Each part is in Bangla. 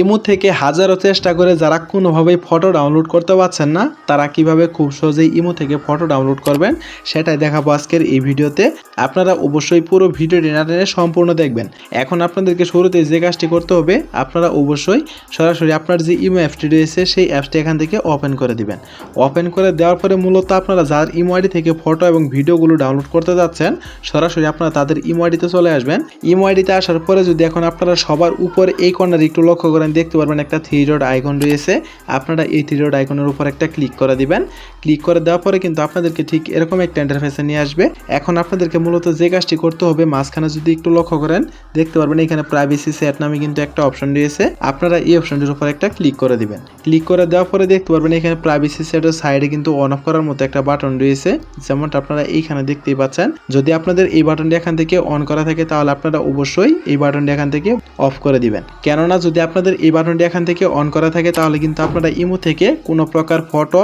ইমো থেকে হাজারো চেষ্টা করে যারা কোনোভাবেই ফটো ডাউনলোড করতে পারছেন না, তারা কীভাবে খুব সহজেই ইমো থেকে ফটো ডাউনলোড করবেন, সেটাই দেখাবো আজকের এই ভিডিওতে। আপনারা অবশ্যই পুরো ভিডিওটি না টেনে সম্পূর্ণ দেখবেন। এখন আপনাদেরকে শুরুতে যে কাজটি করতে হবে, আপনারা অবশ্যই সরাসরি আপনার যে ইমো অ্যাপটি রয়েছে, সেই অ্যাপটি এখান থেকে ওপেন করে দিবেন। ওপেন করে দেওয়ার পরে মূলত আপনারা যার ইমো আইডি থেকে ফটো এবং ভিডিওগুলো ডাউনলোড করতে যাচ্ছেন, সরাসরি আপনারা তাদের ইমো আইডিতে চলে আসবেন। ইমো আইডিতে আসার পরে যদি এখন আপনারা সবার উপরে এই কর্নারে একটু লক্ষ্য করেন দেখতে পারবেন একটা থ্রি ডট আইকন রয়েছে। আপনারা এই থ্রি ডট আইকনের উপর একটা ক্লিক করে দিবেন। ক্লিক করে দেওয়ার পরে কিন্তু আপনাদেরকে ঠিক এরকম একটা ইন্টারফেসে নিয়ে আসবে। এখন আপনাদেরকে মূলত যে কাজটি করতে হবে, মাঝখানে যদি একটু লক্ষ্য করেন, দেখতে পারবেন এখানে প্রাইভেসি সেট নামে কিন্তু একটা অপশন রয়েছে। আপনারা এই অপশনটির উপর একটা ক্লিক করে দিবেন। ক্লিক করে দেওয়ার পরে দেখতে পারবেন এখানে প্রাইভেসি সেটের সাইডে কিন্তু অন অফ করার মতো একটা বাটন রয়েছে। যেমনটা আপনারা এইখানে দেখতেই পাচ্ছেন। যদি আপনাদের এই বাটনটি এখান থেকে অন করা থাকে, তাহলে আপনারা অবশ্যই এই বাটনটি এখান থেকে অফ করে দিবেন। কেননা যদি আপনাদের এই বাটনটি এখান থেকে অন করা থাকে, তাহলে কিন্তু আপনারা ইমো থেকে কোনো প্রকার ফটো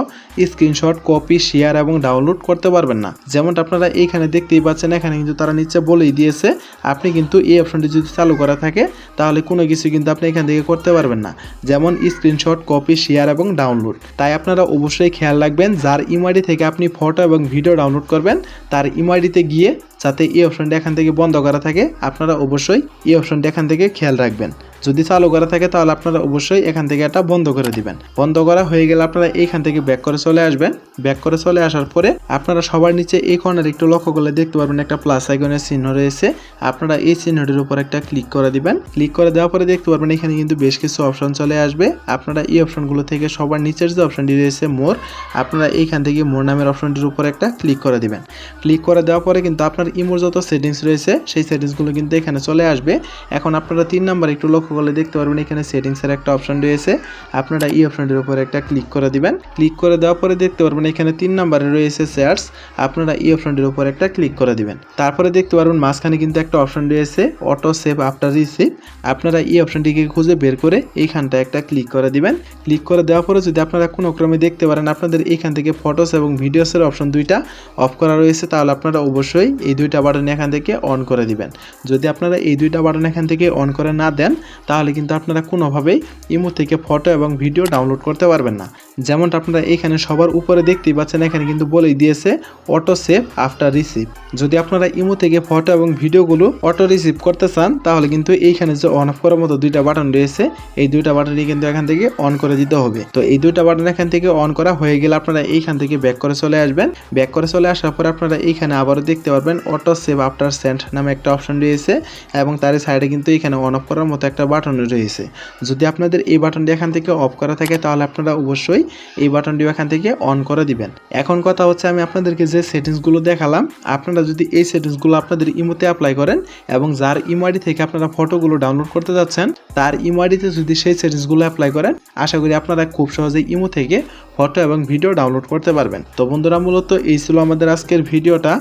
স্ক্রিনশট কপি শেয়ার এবং ডাউনলোড করতে পারবেন না। যেমনটা আপনারা এইখানে দেখতেই পাচ্ছেন, এখানে কিন্তু তারা নিচে বলেই দিয়েছে, আপনি কিন্তু এই অপশনটি যদি চালু করা থাকে, তাহলে কোনো কিছু কিন্তু আপনি এখান থেকে করতে পারবেন না। যেমন স্ক্রিনশট কপি শেয়ার এবং ডাউনলোড তাই আপনারা অবশ্যই খেয়াল রাখবেন, যার ইমআইডি থেকে আপনি ফটো এবং ভিডিও ডাউনলোড করবেন, তার ইমআইডিতে গিয়ে যাতে এই অপশনটি এখান থেকে বন্ধ করা থাকে, আপনারা অবশ্যই এই অপশনটি এখান থেকে খেয়াল রাখবেন। যদি চালু করা থাকে, তাহলে আপনারা অবশ্যই এখান থেকে এটা বন্ধ করে দিবেন। বন্ধ করা হয়ে গেলে আপনারা এইখান থেকে ব্যাক করে চলে আসবেন। ব্যাক করে চলে আসার পরে আপনারা সবার নিচে এই কর্নার একটু লক্ষ্য করলে দেখতে পারবেন একটা প্লাস আইকনের চিহ্ন রয়েছে। আপনারা এই চিহ্নটির উপর একটা ক্লিক করে দিবেন। ক্লিক করে দেওয়ার পরে দেখতে পারবেন এখানে কিন্তু বেশ কিছু অপশন চলে আসবে। আপনারা এই অপশনগুলো থেকে সবার নিচের যে অপশনটি রয়েছে মোর আপনারা এইখান থেকে মোর নামের অপশনটির উপর একটা ক্লিক করে দিবেন। ক্লিক করে দেওয়ার পরে কিন্তু আপনার ইমোর যত সেটিংস রয়েছে, সেই সেটিংসগুলো কিন্তু এখানে চলে আসবে। এখন আপনারা তিন নাম্বার একটু লক্ষ্য করলে দেখতে পারবেন, এখানে সেটিংসের একটা অপশন রয়েছে। আপনারা এই অপশনটির উপর একটা ক্লিক করে দিবেন। ক্লিক করে দেওয়ার পরে দেখতে পারবেন, এখানে তিন নাম্বারে রয়েছে শেয়ারস আপনারা এই অপশনটির উপর একটা ক্লিক করে দিবেন। তারপরে দেখতে পারবেন, মাঝখানে কিন্তু একটা অপশন রয়েছে অটো সেভ আফটার রিসিভ আপনারা এই অপশনটিকে খুঁজে বের করে এইখানটা একটা ক্লিক করে দিবেন। ক্লিক করে দেওয়ার পরে যদি আপনারা কোনো ক্রমে দেখতে পারেন, আপনাদের এখান থেকে ফটোস এবং ভিডিওসের অপশন দুইটা অফ করা রয়েছে, তাহলে আপনারা অবশ্যই এই দুইটা বাটন এখান থেকে অন করে দিবেন। যদি আপনারা এই দুইটা বাটন এখান থেকে অন করে না দেন, তাহলে কিন্তু আপনারা কোনোভাবেই ইমো থেকে ফটো এবং ভিডিও ডাউনলোড করতে পারবেন না। যেমনটা আপনারা এখানে সবার উপরে দেখতেই পাচ্ছেন, এখানে কিন্তু বলেই দিয়েছে অটো সেভ আফটার রিসিভ যদি আপনারা ইমো থেকে ফটো এবং ভিডিওগুলো অটো রিসিভ করতে চান, তাহলে কিন্তু এইখানে যে অন অফ করার মতো দুইটা বাটন রয়েছে, এই দুইটা বাটনই কিন্তু এখান থেকে অন করে দিতে হবে। তো এই দুইটা বাটন এখান থেকে অন করা হয়ে গেলে আপনারা এইখান থেকে ব্যাক করে চলে আসবেন। ব্যাক করে চলে আসার পর আপনারা এইখানে আবারও দেখতে পারবেন অটো সেভ আফটার সেন্ড নামে একটা অপশন রয়েছে এবং তার সাইডে কিন্তু এখানে অন অফ করার মতো একটা বাটন রয়েছে। যদি আপনাদের এই বাটনটি এখান থেকে অফ করা থাকে তাহলে আপনারা অবশ্যই এই বাটনটি এখান থেকে অন করে দিবেন। এখন কথা হচ্ছে আমি আপনাদেরকে যে সেটিংসগুলো দেখালাম, আপনারা যদি এই সেটিংসগুলো আপনাদের ইমোতে অ্যাপ্লাই করেন এবং যার ইমোআইডি থেকে আপনারা ফটোগুলো ডাউনলোড করতে যাচ্ছেন, তার ইমোআইডিতে যদি সেই সেটিংসগুলো অ্যাপ্লাই করেন, আশা করি আপনারা খুব সহজেই ইমো থেকে ফটো এবং ভিডিও ডাউনলোড করতে পারবেন। তো বন্ধুরা, মূলত এই ছিল আমাদের আজকের ভিডিওটা।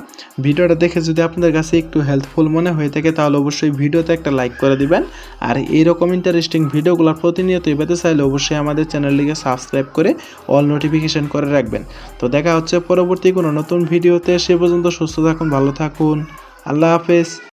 ভিডিওটা দেখে যদি আপনাদের কাছে একটু হেল্পফুল মনে হয়ে থাকে, তাহলে অবশ্যই ভিডিওতে একটা লাইক করে দিবেন। আর এইরকম ইন্টারেস্টিং ভিডিওগুলো প্রতিনিয়তই পেতে চাইলে অবশ্যই আমাদের চ্যানেলটিকে সাবস্ক্রাইব করে অল নোটিফিকেশন করে রাখবেন। তো দেখা হচ্ছে পরবর্তী কোনো নতুন ভিডিওতে। সে পর্যন্ত সুস্থ থাকুন, ভালো থাকুন। আল্লাহ হাফেজ।